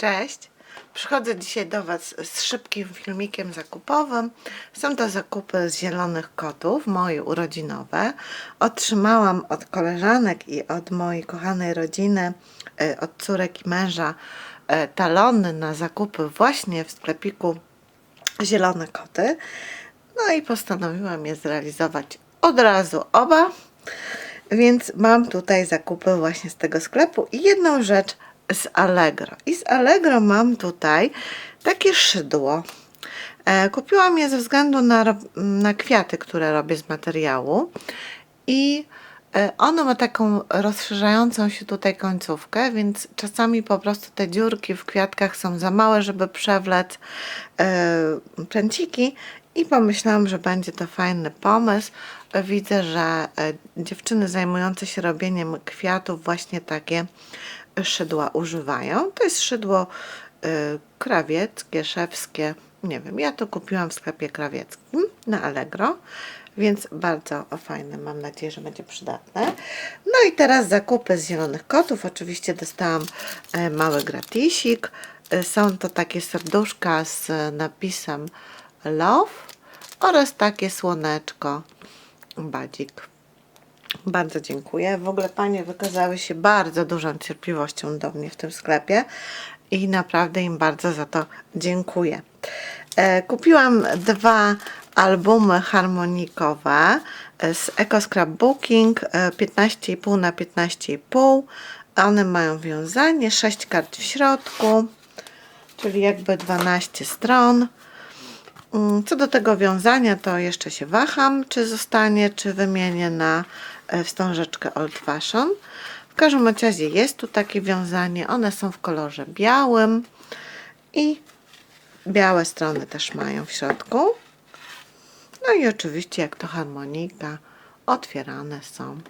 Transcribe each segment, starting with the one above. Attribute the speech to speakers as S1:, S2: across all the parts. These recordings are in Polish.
S1: Cześć! Przychodzę dzisiaj do Was z szybkim filmikiem zakupowym. Są to zakupy z zielonych kotów, moje urodzinowe. Otrzymałam od koleżanek i od mojej kochanej rodziny, e, od córek i męża, e, talony na zakupy właśnie w sklepiku Zielone Koty. No i postanowiłam je zrealizować od razu oba. Więc mam tutaj zakupy właśnie z tego sklepu i jedną rzecz z Allegro. I z Allegro mam tutaj takie szydło. E, kupiłam je ze względu na, na kwiaty, które robię z materiału. I e, ono ma taką rozszerzającą się tutaj końcówkę, więc czasami po prostu te dziurki w kwiatkach są za małe, żeby przewlec e, pręciki i pomyślałam, że będzie to fajny pomysł. Widzę, że dziewczyny zajmujące się robieniem kwiatów właśnie takie szydła używają. To jest szydło y, krawieckie, szewskie. Nie wiem, ja to kupiłam w sklepie krawieckim na Allegro, więc bardzo fajne. Mam nadzieję, że będzie przydatne. No i teraz zakupy z zielonych kotów. Oczywiście dostałam e, mały gratisik. E, Są to takie serduszka z napisem Love oraz takie słoneczko badzik. Bardzo dziękuję. W ogóle panie wykazały się bardzo dużą cierpliwością do mnie w tym sklepie i naprawdę im bardzo za to dziękuję. E, kupiłam dwa albumy harmonikowe e, z Eco Scrapbooking e, 15,5 na 15,5. One mają wiązanie, 6 kart w środku, czyli jakby 12 stron. Mm, Co do tego wiązania, to jeszcze się waham, czy zostanie, czy wymienię na e, wstążeczkę Old Fashion. W każdym razie jest tu takie wiązanie. One są w kolorze białym i białe strony też mają w środku. No i oczywiście, jak to harmonika, otwierane są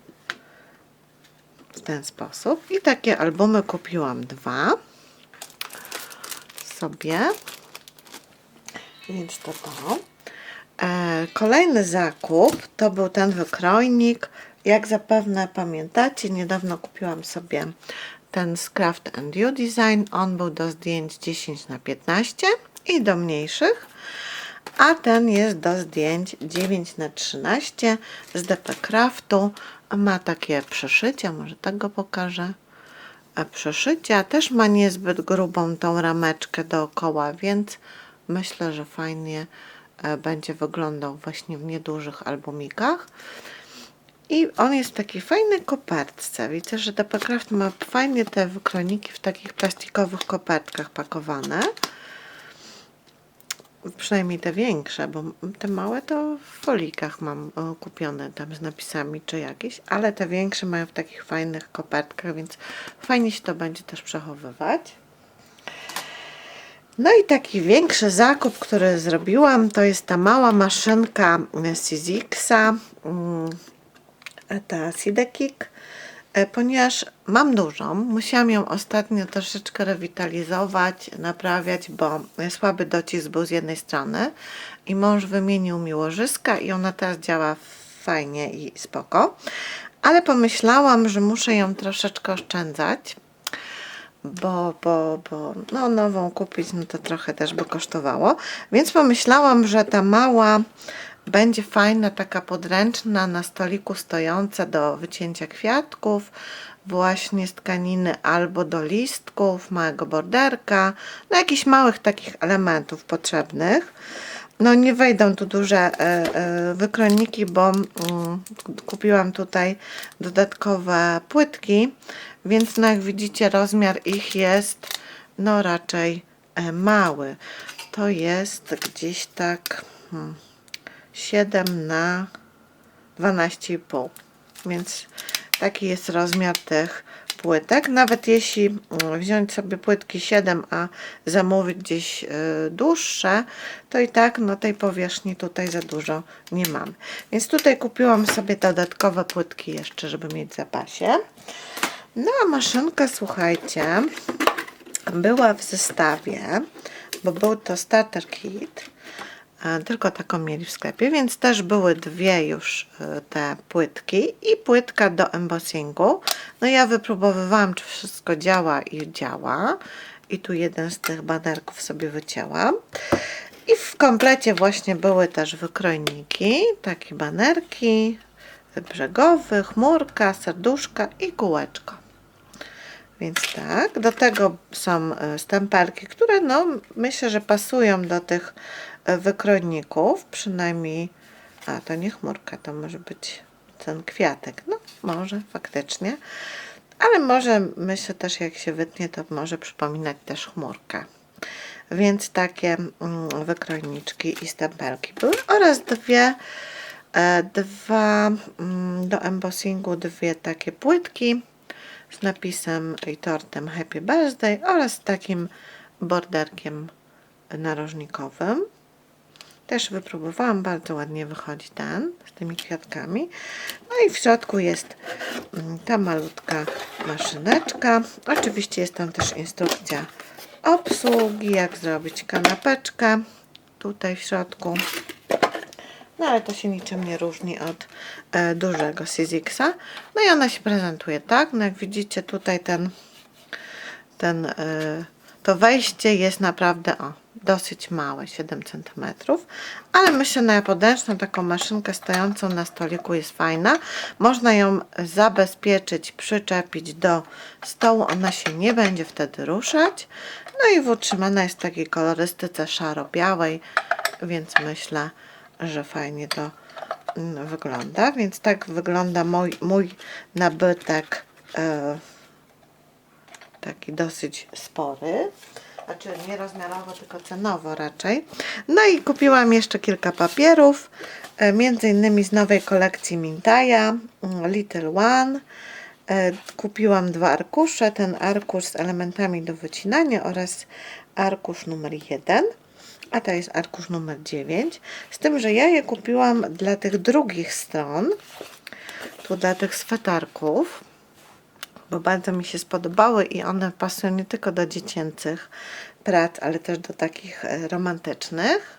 S1: w ten sposób. I takie albumy kupiłam dwa sobie. Więc to to. E, kolejny zakup to był ten wykrojnik. Jak zapewne pamiętacie, niedawno kupiłam sobie ten z Craft and You Design. On był do zdjęć 10 na 15 i do mniejszych. A ten jest do zdjęć 9 na 13 z DP Craftu. Ma takie przeszycie, może tak go pokażę e, przeszycia. Też ma niezbyt grubą tą rameczkę dookoła, więc myślę, że fajnie e, będzie wyglądał właśnie w niedużych albumikach. I on jest w takiej fajnej kopertce. Widzę, że DP Craft ma fajnie te wykroniki w takich plastikowych kopertkach pakowane. Przynajmniej te większe, bo te małe to w folikach mam e, kupione tam z napisami czy jakieś, ale te większe mają w takich fajnych kopertkach, więc fajnie się to będzie też przechowywać. No i taki większy zakup, który zrobiłam, to jest ta mała maszynka Sizixa, mm, ta Sidekick, e, ponieważ mam dużą, musiałam ją ostatnio troszeczkę rewitalizować, naprawiać, bo słaby docisk był z jednej strony i mąż wymienił mi łożyska i ona teraz działa fajnie i spoko, ale pomyślałam, że muszę ją troszeczkę oszczędzać, bo, bo, bo no, nową kupić, no to trochę też by kosztowało. Więc pomyślałam, że ta mała będzie fajna, taka podręczna, na stoliku stojąca do wycięcia kwiatków, właśnie z tkaniny albo do listków, małego borderka, no jakichś małych takich elementów potrzebnych. No nie wejdą tu duże e, wykroniki, bo mm, kupiłam tutaj dodatkowe płytki, więc no jak widzicie rozmiar ich jest no raczej e, mały. To jest gdzieś tak hmm, 7 na 12,5 więc taki jest rozmiar tych płytek. Nawet jeśli mm, wziąć sobie płytki 7, a zamówić gdzieś y, dłuższe, to i tak no, tej powierzchni tutaj za dużo nie mamy. Więc tutaj kupiłam sobie dodatkowe płytki jeszcze, żeby mieć w zapasie. No a maszynka, słuchajcie, była w zestawie, bo był to starter kit. Tylko taką mieli w sklepie, więc też były dwie już e, te płytki i płytka do embossingu. No ja wypróbowywałam, czy wszystko działa i działa. i tu jeden z tych banerków sobie wycięłam. I w komplecie właśnie były też wykrojniki, takie banerki brzegowe, chmurka, serduszka i kółeczko. Więc tak, do tego są e, stempelki, które no myślę, że pasują do tych e, wykrojników, przynajmniej, a to nie chmurka, to może być ten kwiatek, no może faktycznie, ale może myślę też jak się wytnie, to może przypominać też chmurkę. Więc takie mm, wykrojniczki i stempelki były oraz dwie dwa mm, do embossingu dwie takie płytki z napisem i tortem Happy Birthday oraz takim borderkiem narożnikowym. Też wypróbowałam, bardzo ładnie wychodzi ten z tymi kwiatkami. No i w środku jest mm, ta malutka maszyneczka. Oczywiście jest tam też instrukcja obsługi, jak zrobić kanapeczkę tutaj w środku. No ale to się niczym nie różni od e, dużego Sizixa. No i ona się prezentuje tak. No jak widzicie tutaj ten, ten e, to wejście jest naprawdę o, dosyć małe, 7 cm. Ale myślę na podręczną taką maszynkę stojącą na stoliku jest fajna. Można ją zabezpieczyć, przyczepić do stołu. Ona się nie będzie wtedy ruszać. No i utrzymana jest w takiej kolorystyce szaro-białej, więc myślę, że fajnie to mm, wygląda. Więc tak wygląda mój, mój nabytek e, taki dosyć spory. Znaczy nie rozmiarowo, tylko cenowo raczej. No i kupiłam jeszcze kilka papierów, e, między innymi z nowej kolekcji Mintaja, mm, Little One. E, Kupiłam dwa arkusze, ten arkusz z elementami do wycinania oraz arkusz numer 1 a to jest arkusz numer 9. Z tym, że ja je kupiłam dla tych drugich stron, tu dla tych swetarków, bo bardzo mi się spodobały i one pasują nie tylko do dziecięcych prac, ale też do takich e, romantycznych.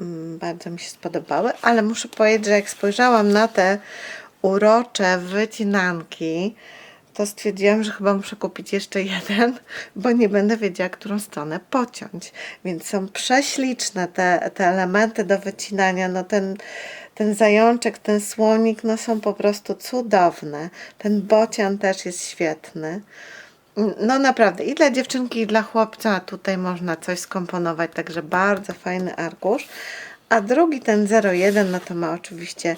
S1: Mm, Bardzo mi się spodobały, ale muszę powiedzieć, że jak spojrzałam na te urocze wycinanki, to stwierdziłam, że chyba muszę kupić jeszcze jeden, bo nie będę wiedziała, którą stronę pociąć. Więc są prześliczne te, te elementy do wycinania. No ten, ten zajączek, ten słonik, no są po prostu cudowne. Ten bocian też jest świetny. No naprawdę, i dla dziewczynki, i dla chłopca tutaj można coś skomponować, także bardzo fajny arkusz. A drugi, ten 01, no to ma oczywiście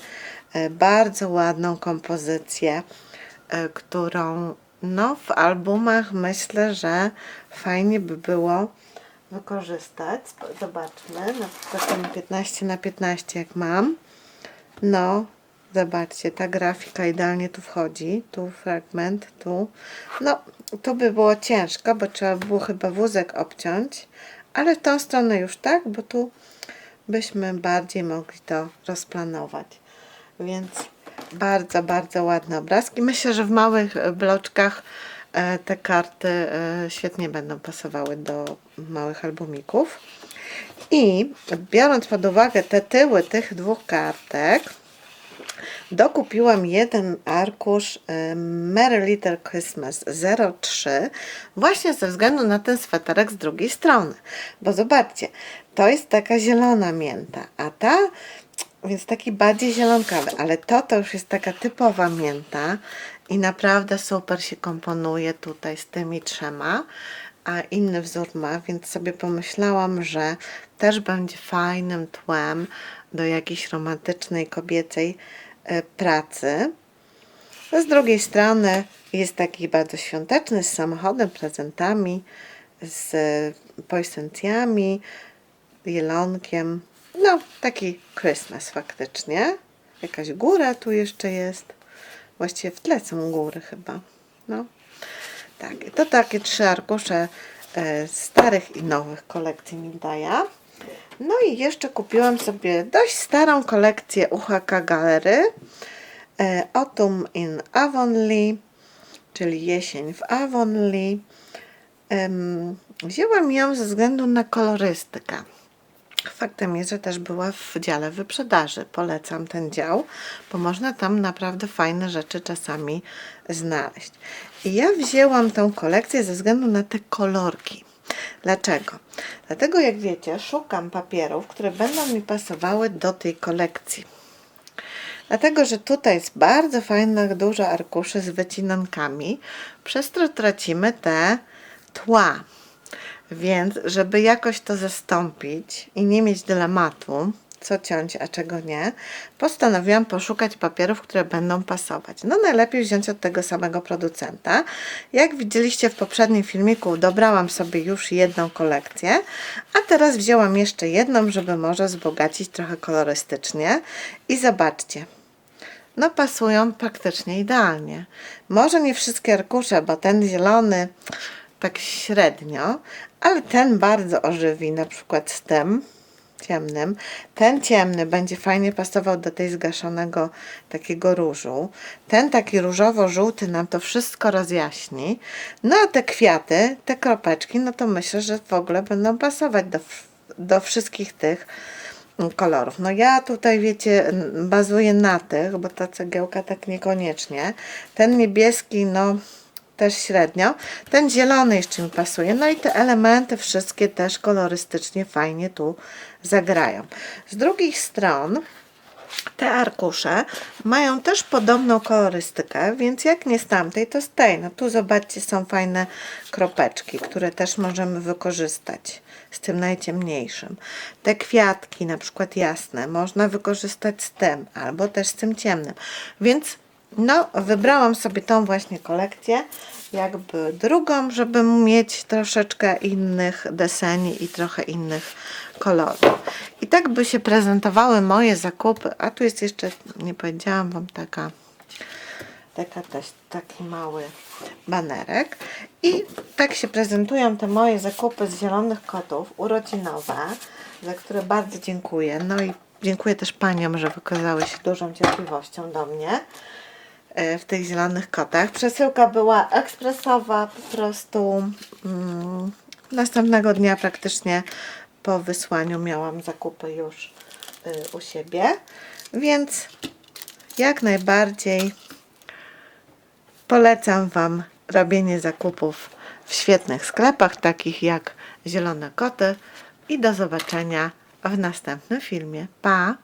S1: e, bardzo ładną kompozycję, którą no w albumach myślę, że fajnie by było wykorzystać. Zobaczmy, na przykład ten 15 na 15 jak mam. No, zobaczcie, ta grafika idealnie tu wchodzi. Tu fragment, tu. No, tu by było ciężko, bo trzeba by było chyba wózek obciąć, ale w tą stronę już tak, bo tu byśmy bardziej mogli to rozplanować. Więc bardzo, bardzo ładne obrazki. Myślę, że w małych e, bloczkach e, te karty e, świetnie będą pasowały do małych albumików. I biorąc pod uwagę te tyły tych dwóch kartek, dokupiłam jeden arkusz Merry Little Christmas 03 właśnie ze względu na ten sweterek z drugiej strony. Bo zobaczcie, to jest taka zielona mięta, a ta więc taki bardziej zielonkawy, ale to to już jest taka typowa mięta i naprawdę super się komponuje tutaj z tymi trzema, a inny wzór ma, więc sobie pomyślałam, że też będzie fajnym tłem do jakiejś romantycznej, kobiecej e, pracy. Z drugiej strony jest taki bardzo świąteczny, z samochodem, prezentami, z poesencjami, jelonkiem. No, taki Christmas faktycznie. Jakaś góra tu jeszcze jest. Właściwie w tle są góry chyba. No, tak. To takie trzy arkusze e, starych i nowych kolekcji Mildaja. No i jeszcze kupiłam sobie dość starą kolekcję UHK Galery. E, Autumn in Avonlea, czyli jesień w Avonlea. Wzięłam ją ze względu na kolorystykę. Faktem jest, że też była w dziale wyprzedaży. Polecam ten dział, bo można tam naprawdę fajne rzeczy czasami znaleźć. I ja wzięłam tą kolekcję ze względu na te kolorki. Dlaczego? Dlatego, jak wiecie, szukam papierów, które będą mi pasowały do tej kolekcji. Dlatego, że tutaj jest bardzo fajnych, dużo arkuszy z wycinankami, przez to tracimy te tła. Więc, żeby jakoś to zastąpić i nie mieć dylematu, co ciąć, a czego nie, postanowiłam poszukać papierów, które będą pasować. No najlepiej wziąć od tego samego producenta. Jak widzieliście w poprzednim filmiku, dobrałam sobie już jedną kolekcję, a teraz wzięłam jeszcze jedną, żeby może wzbogacić trochę kolorystycznie. I zobaczcie, no pasują praktycznie idealnie. Może nie wszystkie arkusze, bo ten zielony tak średnio, ale ten bardzo ożywi, na przykład z tym ciemnym. Ten ciemny będzie fajnie pasował do tej zgaszonego takiego różu. Ten taki różowo-żółty nam to wszystko rozjaśni. No a te kwiaty, te kropeczki, no to myślę, że w ogóle będą pasować do, do wszystkich tych kolorów. No ja tutaj, wiecie, bazuję na tych, bo ta cegiełka tak niekoniecznie. Ten niebieski, no też średnio. Ten zielony jeszcze mi pasuje. No i te elementy wszystkie też kolorystycznie fajnie tu zagrają. Z drugich stron te arkusze mają też podobną kolorystykę, więc jak nie z tamtej, to z tej. No tu zobaczcie, są fajne kropeczki, które też możemy wykorzystać z tym najciemniejszym. Te kwiatki, na przykład jasne, można wykorzystać z tym, albo też z tym ciemnym. Więc no, wybrałam sobie tą właśnie kolekcję, jakby drugą, żeby mieć troszeczkę innych deseni i trochę innych kolorów. I tak by się prezentowały moje zakupy. A tu jest jeszcze, nie powiedziałam Wam, taka, taka też, taki mały banerek. I tak się prezentują te moje zakupy z zielonych kotów urodzinowe, za które bardzo dziękuję. No i dziękuję też Paniom, że wykazały się dużą cierpliwością do mnie w tych zielonych kotach. Przesyłka była ekspresowa, po prostu mm, następnego dnia praktycznie po wysłaniu miałam zakupy już y, u siebie, więc jak najbardziej polecam Wam robienie zakupów w świetnych sklepach, takich jak Zielone Koty i do zobaczenia w następnym filmie. Pa!